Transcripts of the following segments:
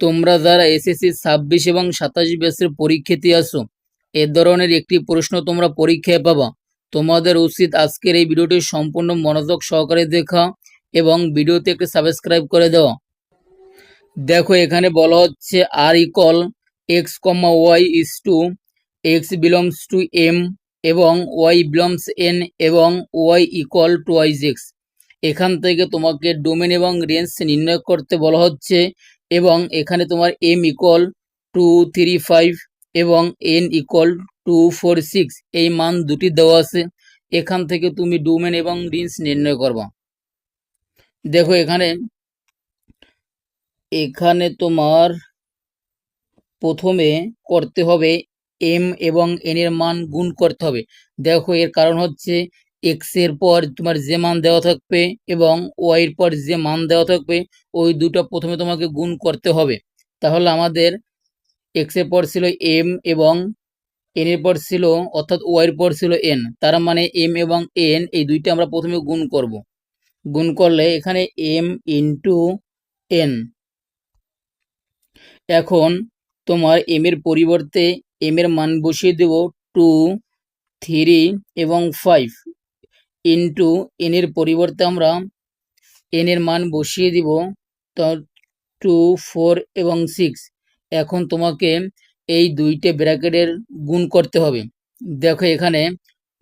তোমরা যারা এসএসসি ছাব্বিশ এবং সাতাশ ব্যাচের পরীক্ষার্থী আসো এ ধরনের একটি প্রশ্ন তোমরা পরীক্ষায় পাবা। তোমাদের উচিত আজকের এই ভিডিওটি সম্পূর্ণ মনোযোগ সহকারে দেখা এবং ভিডিওতে একটি সাবস্ক্রাইব করে দেওয়া। দেখো, এখানে বলা হচ্ছে আর equal x comma y is two, x belongs to M এবং ওয়াই বিলংস এন এবং y equal to y's x এখান থেকে তোমাকে ডোমেন এবং রেঞ্জ নির্ণয় করতে বলা হচ্ছে এবং এখানে তোমার M equal to three five এবং N equal to four six এই মান দুটি দেওয়া আছে। এখান থেকে তুমি ডোমেন এবং রেঞ্জ নির্ণয় করবা। দেখো এখানে এখানে তোমার প্রথমে করতে হবে এম এবং এন এর মান গুণ করতে হবে। দেখো এর কারণ হচ্ছে এক্সের পর তোমার যে মান দেওয়া থাকবে এবং ওয়াই এর পর যে মান দেওয়া থাকবে, ওই দুটো প্রথমে তোমাকে গুণ করতে হবে। তাহলে আমাদের এক্সের পর ছিল এম এবং এন এর পর ছিল, অর্থাৎ ওয়াই এর পর ছিল এন তার মানে এম এবং এন এই দুইটা আমরা প্রথমে গুণ করব। গুণ করলে এখানে এম ইন্টু এন এখন তোমার এম এর পরিবর্তে এম এর মান বসিয়ে দেব টু থ্রি এবং ফাইভ ইন্টু এন এর পরিবর্তে আমরা এন এর মান বসিয়ে দিব তো টু, ফোর এবং সিক্স। এখন তোমাকে এই দুইটা ব্র্যাকেটের গুণ করতে হবে। দেখো এখানে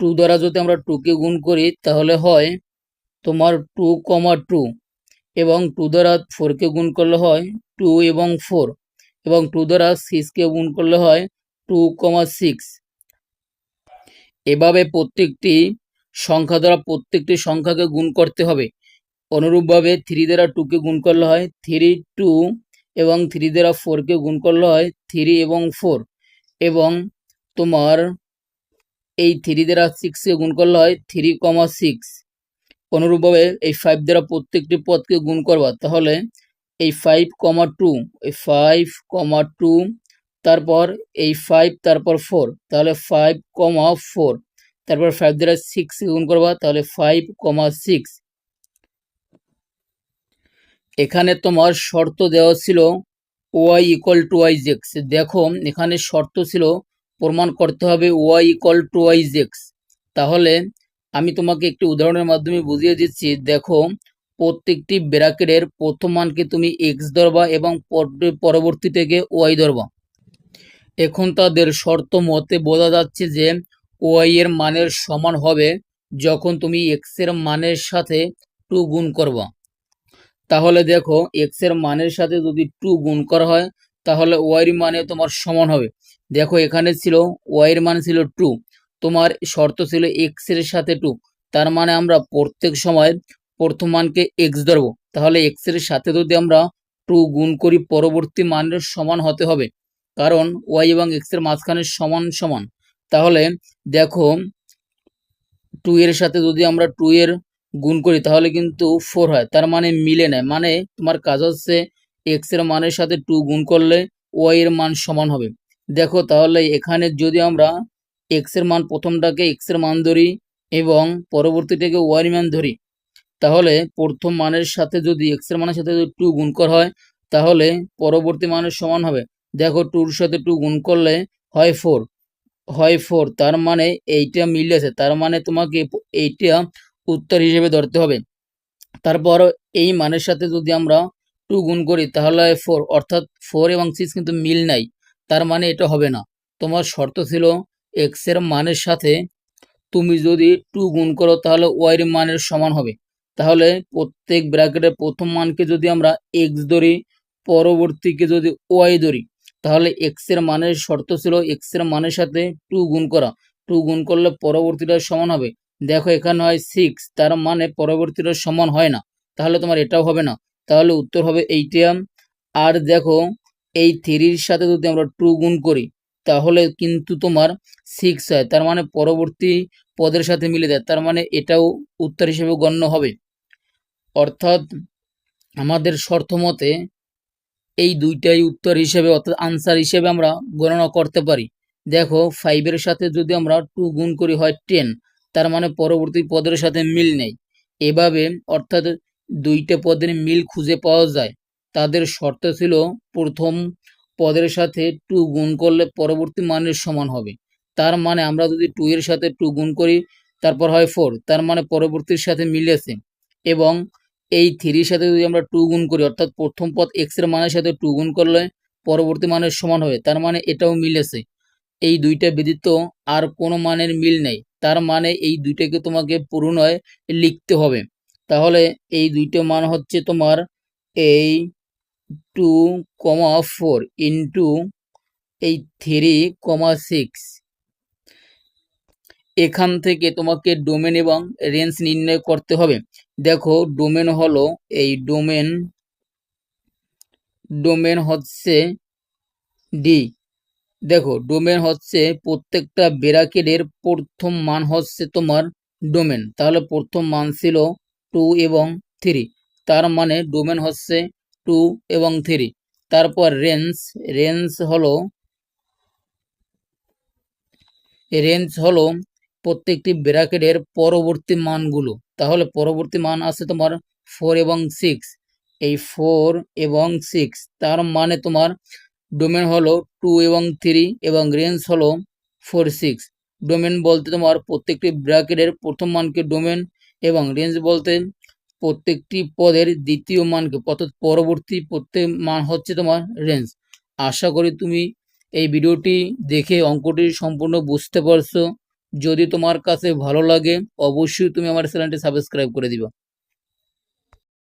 টু দ্বারা যদি আমরা টুকে গুণ করি, তাহলে হয় তোমার টু কমা টু এবং টু দ্বারা ফোরকে গুণ করলে হয় টু এবং ফোর এবং টু দ্বারা সিক্সকে গুণ করলে হয় টু কমা সিক্স। এভাবে প্রত্যেকটি সংখ্যা দ্বারা প্রত্যেকটি সংখ্যাকে গুণ করতে হবে। অনুরূপভাবে থ্রি দ্বারা টুকে গুণ করলে হয় থ্রি টু এবং থ্রি দ্বারা ফোরকে গুণ করলে হয় থ্রি এবং ফোর এবং তোমার এই থ্রি দ্বারা সিক্সকে গুণ করলে হয় থ্রি কমা সিক্স অনুরূপভাবে এই ফাইভ দ্বারা প্রত্যেকটি পদকে গুণ করবা, তাহলে এই ফাইভ কমা টু এই ফাইভ কমা টু তারপর এই ফাইভ তারপর ফোর তাহলে ফাইভ কমা ফোর তারপর ফাইভ দ্বারা সিক্স গুণ করবা, তাহলে ফাইভ কমা সিক্স এখানে তোমার শর্ত দেওয়া ছিল y equal to y x দেখো, এখানে শর্ত ছিল প্রমাণ করতে হবে y equal to y x তাহলে আমি তোমাকে একটি উদাহরণের মাধ্যমে বুঝিয়ে দিচ্ছি, দেখো, প্রত্যেকটি ব্র্যাকেটের প্রথম মানকে তুমি এক্স ধরবা এবং পরবর্তী থেকে ওয়াই ধরবা। এখন তাদের শর্ত মতে বোঝা যাচ্ছে যে ওয়াই এর মানের সমান হবে যখন তুমি এক্সের মানের সাথে টু গুণ করবা। তাহলে দেখো এক্সের মানের সাথে যদি টু গুণ করা হয়, তাহলে ওয়াইয়ের মানে তোমার সমান হবে। দেখো, এখানে ছিল ওয়াইয়ের মান ছিল টু তোমার শর্ত ছিল এক্সের সাথে টু তার মানে আমরা প্রত্যেক সময় প্রথম মানকে এক্স ধরবো। তাহলে এক্সের সাথে যদি আমরা টু গুণ করি, পরবর্তী মানের সমান হতে হবে। কারণ ওয়াই এবং এক্সের মাঝখানে সমান সমান। তাহলে দেখো টু এর সাথে যদি আমরা টু এর গুণ করি, তাহলে কিন্তু ফোর হয়। তার মানে মিলে নেয়। মানে তোমার কাজ হচ্ছে এক্সের মানের সাথে টু গুণ করলে ওয়াই এর মান সমান হবে। দেখো তাহলে এখানে যদি আমরা এক্সের মান প্রথমটাকে এক্সের মান ধরি এবং পরবর্তীটাকে ওয়াই মান ধরি, তাহলে প্রথম মানের সাথে যদি এক্সের মানের সাথে যদি টু গুণ করা হয়, তাহলে পরবর্তী মানের সমান হবে। দেখো টুর সাথে টু গুণ করলে হয় ফোর হয় ফোর তার মানে এইটা মিলে আছে, তার মানে তোমাকে এইটা উত্তর হিসেবে ধরতে হবে। তারপর এই মানের সাথে যদি আমরা টু গুণ করি, তাহলে ফোর অর্থাৎ ফোর এবং সিক্স কিন্তু মিল নাই, তার মানে এটা হবে না। তোমার শর্ত ছিল এক্সের মানের সাথে তুমি যদি টু গুণ করো, তাহলে ওয়াইয়ের মানের সমান হবে। তাহলে প্রত্যেক ব্র্যাকেটের প্রথম মানকে যদি আমরা এক্স ধরি, পরবর্তীকে যদি ওয়াই ধরি তাহলে এক্সের মানের শর্ত ছিল এক্সের মানের সাথে টু গুণ করা। টু গুণ করলে পরবর্তীটা সমান হবে। দেখো এখানে হয় সিক্স তার মানে পরবর্তীটা সমান হয় না। তাহলে তোমার এটাও হবে না। তাহলে উত্তর হবে এইটা। আর দেখো, এই থ্রির সাথে যদি আমরা টু গুণ করি, তাহলে কিন্তু তোমার সিক্স হয়। তার মানে পরবর্তী পদের সাথে মিলে দেয় তার মানে এটাও উত্তর হিসেবে গণ্য হবে। অর্থাৎ আমাদের শর্ত মতে এই দুইটাই উত্তর হিসেবে অর্থাৎ আনসার হিসেবে আমরা গণনা করতে পারি। দেখো ফাইভের সাথে যদি আমরা টু গুণ করি হয় টেন তার মানে পরবর্তী পদের সাথে মিল নেই। এভাবে অর্থাৎ দুইটা পদের মিল খুঁজে পাওয়া যায়। তাদের শর্ত ছিল প্রথম পদের সাথে টু গুণ করলে পরবর্তী মানের সমান হবে। তার মানে আমরা যদি টু এর সাথে টু গুণ করি, তারপর হয় ফোর তার মানে পরবর্তীর সাথে মিলেছে এবং এই থ্রির সাথে যদি আমরা টু গুণ করি, অর্থাৎ প্রথম পদ এক্সের মানের সাথে টু গুণ করলে পরবর্তী মানের সমান হবে, তার মানে এটাও মিলেছে এই দুইটা ব্যতীত আর কোনো মানের মিল নেই, তার মানে এই দুইটাকে তোমাকে পুরোনয় লিখতে হবে। তাহলে এই দুইটা মান হচ্ছে তোমার এই টু কমা ফোর ইন্টু এই থ্রি কমা সিক্স। এখান থেকে তোমাকে ডোমেন এবং রেঞ্জ নির্ণয় করতে হবে। দেখো ডোমেন হলো এই ডোমেন ডোমেন হচ্ছে ডি দেখো ডোমেন হচ্ছে প্রত্যেকটা ব্র্যাকেটের প্রথম মান হচ্ছে তোমার ডোমেন তাহলে প্রথম মান ছিল টু এবং থ্রি তার মানে ডোমেন হচ্ছে টু এবং থ্রি তারপর রেঞ্জ রেঞ্জ হলো রেঞ্জ হলো প্রত্যেকটি ব্র্যাকেটের পরবর্তী মানগুলো। তাহলে পরবর্তী মান আছে তোমার ফোর এবং সিক্স এই ফোর এবং সিক্স তার মানে তোমার ডোমেন হলো টু এবং থ্রি এবং রেঞ্জ হলো ফোর সিক্স ডোমেন বলতে তোমার প্রত্যেকটি ব্র্যাকেটের প্রথম মানকে ডোমেন এবং রেঞ্জ বলতে প্রত্যেকটি পদের দ্বিতীয় মানকে, অর্থাৎ পরবর্তী প্রত্যেক মান হচ্ছে তোমার রেঞ্জ আশা করি তুমি এই ভিডিওটি দেখে অঙ্কটি সম্পূর্ণ বুঝতে পারছ। যদি তোমার কাছে ভালো লাগে অবশ্যই তুমি আমার চ্যানেলটি সাবস্ক্রাইব করে দিবা।